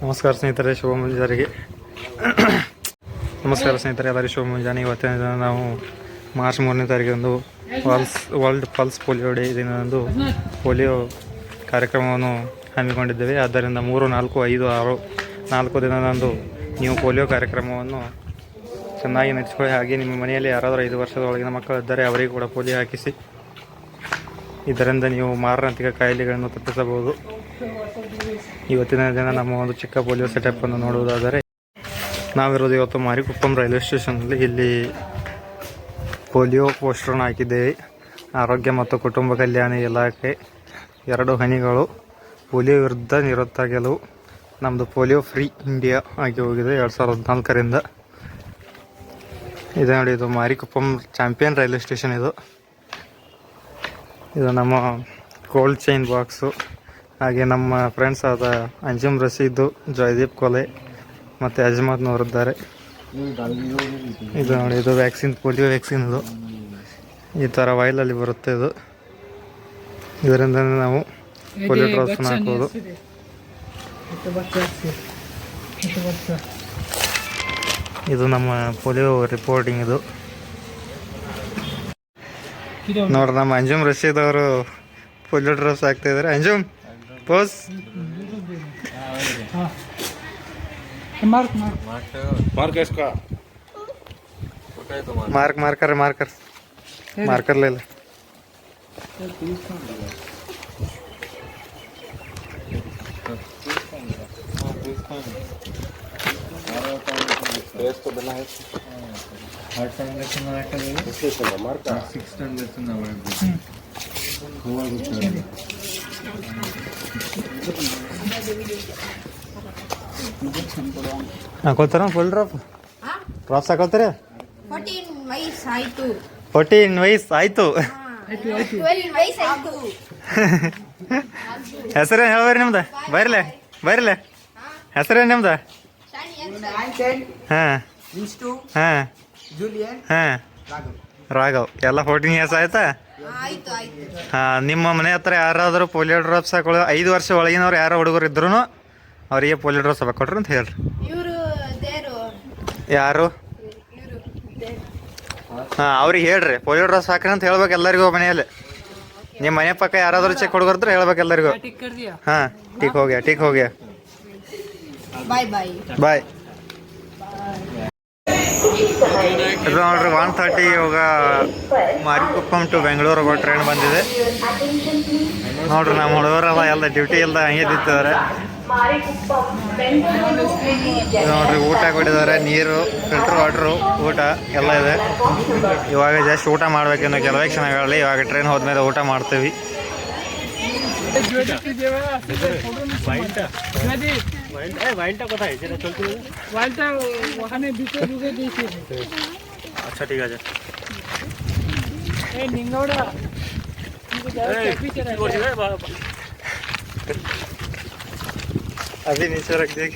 ನಮಸ್ಕಾರ ಸ್ನೇಹಿತರೆ ಶುಭ ಮುಂಜಾನೆಗೆ ನಮಸ್ಕಾರ ಸ್ನೇಹಿತರೆ ಎಲ್ಲರಿಗೂ ಶುಭ ಮುಂಜಾನೆ. ಇವತ್ತಿನ ದಿನ ನಾವು ಮಾರ್ಚ್ ಮೂರನೇ ತಾರೀಕಂದು pulse, world pulse polio day ದಿನದಂದು ಪೋಲಿಯೋ ಕಾರ್ಯಕ್ರಮವನ್ನು ಹಮ್ಮಿಕೊಂಡಿದ್ದೇವೆ. ಆದ್ದರಿಂದ ಮೂರು, ನಾಲ್ಕು, ಐದು, ಆರು, ನಾಲ್ಕು ದಿನದಂದು ನೀವು ಪೋಲಿಯೋ ಕಾರ್ಯಕ್ರಮವನ್ನು ಚೆನ್ನಾಗಿ ನಡೆಸಿಕೊಳ್ಳಿ. ಹಾಗೆ ನಿಮ್ಮ ಮನೆಯಲ್ಲಿ ಯಾರಾದರೂ ಐದು ವರ್ಷದ ಒಳಗಿನ ಮಕ್ಕಳಿದ್ದರೆ ಅವರಿಗೆ ಕೂಡ ಪೋಲಿಯೋ ಹಾಕಿಸಿ. ಇದರಿಂದ ನೀವು ಮಾರಣಾಂತಿಕ ಕಾಯಿಲೆಗಳನ್ನು ತಪ್ಪಿಸಬಹುದು. ಇವತ್ತಿನ ದಿನ ನಮ್ಮ ಒಂದು ಚಿಕ್ಕ ಪೋಲಿಯೋ ಸೆಟಪ್ ಅನ್ನು ನೋಡುವುದಾದರೆ ನಾವಿರೋದು ಇವತ್ತು ಮಾರಿಕುಪ್ಪಂ ರೈಲ್ವೆ ಸ್ಟೇಷನಲ್ಲಿ. ಇಲ್ಲಿ ಪೋಲಿಯೋ ಪೋಸ್ಟರ್ನ ಹಾಕಿದ್ದೇವೆ ಆರೋಗ್ಯ ಮತ್ತು ಕುಟುಂಬ ಕಲ್ಯಾಣ ಇಲಾಖೆ ಎರಡು ಹನಿಗಳು. ಪೋಲಿಯೋ ವಿರುದ್ಧ ನಿವೃತ್ತ ಗೆಲುವು. ನಮ್ಮದು ಪೋಲಿಯೋ ಫ್ರೀ ಇಂಡಿಯಾ ಆಗಿ ಹೋಗಿದೆ ಎರಡು ಸಾವಿರದ ಹದಿನಾಲ್ಕರಿಂದ. ಇದು ನೋಡಿ, ಇದು ಮಾರಿಕುಪ್ಪಂ ಚಾಂಪಿಯನ್ ರೈಲ್ವೆ ಸ್ಟೇಷನ್ ಇದು. ಇದು ನಮ್ಮ ಕೋಲ್ಡ್ ಚೈನ್ ಬಾಕ್ಸು ಹಾಗೆ ನಮ್ಮ ಫ್ರೆಂಡ್ಸ್ ಆದ ಅಂಜುಮ್ ರಸೀದು ಜಯದೀಪ್ ಕೊಲೆ ಮತ್ತು ಇದ್ದಾರೆ. ಇದು ನೋಡಿ ಇದು ವ್ಯಾಕ್ಸಿನ್ ಪೋಲಿಯೋ ವ್ಯಾಕ್ಸಿನ್ ಇದು. ಈ ಥರ ಅಲ್ಲಿ ಬರುತ್ತೆ ಇದು. ಇದರಿಂದ ನಾವು ಪೋಲಿಯೋ ಡ್ರಾಪ್ಸ್ ಹಾಕೋದು. ಇದು. ನಮ್ಮ ಪೋಲಿಯೋ ರಿಪೋರ್ಟಿಂಗ್ ಇದು. ನೋಡ್ರಿ ನಮ್ಮ ಅಂಜುಮ್ ರಶೀದ್ ಅವರು ಪೋಲಿಯೋ ಡ್ರಾಪ್ಸ್ ಹಾಕ್ತಾ ಇದ್ದಾರೆ. ಅಂಜುಮ್ ಪೋಸ್ मार्क मार्क इसका मार्क मार्क कर मार्क कर मार्कर ले ले ಹಾಕೋತಾರ ಫುಲ್ ಡ್ರಾಪ್ ಡ್ರಾಪ್ಸ್ ಹಾಕೋತಾರೆ ಫೋರ್ಟೀನ್ ಆಯಿತು. ಫೋರ್ಟೀನ್ ವಯಸ್ಸು ಆಯ್ತು. ಹೆಸರೇನು ಹೇಳ್ಬೇರಿ ನಿಮ್ದು? ಬರ್ಲೆ ಬರ್ಲೆ. ಹೆಸರೇನು ನಿಮ್ದು? ಹಾಂ. ಹಾಂ. ಜೂಲಿಯನ್ ಹಾಂ. ರಾಘವ್. ಎಲ್ಲ ಫೋರ್ಟೀನ್ ಇಯರ್ಸ್ ಆಯ್ತಾ? ಹಾ ಆಯ್ತು. ಹಾಂ ನಿಮ್ಮ ಮನೆ ಹತ್ರ ಯಾರಾದರೂ ಪೋಲಿಯೋ ಡ್ರಾಪ್ಸ್ ಹಾಕೊಳ್ಳೋ ಐದು ವರ್ಷ ಒಳಗಿನವ್ರು ಯಾರೋ ಹುಡುಗರು ಇದ್ರು ಅವರಿಗೆ ಪೋಲಿಯೋ ಡ್ರಾಪ್ಸ್ ಕೊಟ್ರಿ ಅಂತ ಹೇಳ್ರಿ. ಯಾರು? ಇವರು ಹಾಂ ಅವ್ರಿಗೆ ಹೇಳ್ರಿ. ಪೋಲಿಯೋ ಡ್ರಾಸ್ ಹಾಕ್ರಿ ಅಂತ ಹೇಳ್ಬೇಕು ಎಲ್ಲರಿಗೂ ಮನೆಯಲ್ಲಿ. ನಿಮ್ಮ ಮನೆ ಪಕ್ಕ ಯಾರಾದರೂ ಚೆಕ್ ಹುಡುಗರ್ದ್ರೆ ಹೇಳ್ಬೇಕು ಎಲ್ಲರಿಗೂ. ಹಾಂ ಟೀಕ್ ಹೋಗ್ಯಾ ಟೀಕ್ ಹೋಗ್ಯಾ. ಬಾಯ್ ಬಾಯ್ ಬಾಯ್ ಇದು ನೋಡ್ರಿ ಒನ್ ತರ್ಟಿ ಇವಾಗ ಮಾರಿಕುಪ್ಪಂ ಟು ಬೆಂಗಳೂರು ಹೋಗೋ ಟ್ರೈನ್ ಬಂದಿದೆ. ನೋಡ್ರಿ ನಮ್ಮ ಹುಡುಗರೆಲ್ಲ ಎಲ್ಲ ಡ್ಯೂಟಿ ಎಲ್ಲ ಹಂಗೆ ನಿಂತಿದ್ದಾರೆ. ನೋಡ್ರಿ ಊಟ ಕೊಟ್ಟಿದ್ದಾರೆ ನೀರು ಫಿಲ್ಟರ್ ವಾಟ್ರು ಊಟ ಎಲ್ಲ ಇದೆ ಇವಾಗ ಜಸ್ಟ್ ಊಟ ಮಾಡ್ಬೇಕಿನ್ನು ಕೆಲವೇ ಕ್ಷಣಗಳಲ್ಲಿ ಇವಾಗ ಟ್ರೈನ್ ಹೋದ್ಮೇಲೆ ಊಟ ಮಾಡ್ತೀವಿ ওয়ালটা ওখানে ভিতরে ঢুকে দিয়েছি আচ্ছা ঠিক আছে এই নিঙ্গাওড়া अभी नीचे रख दिए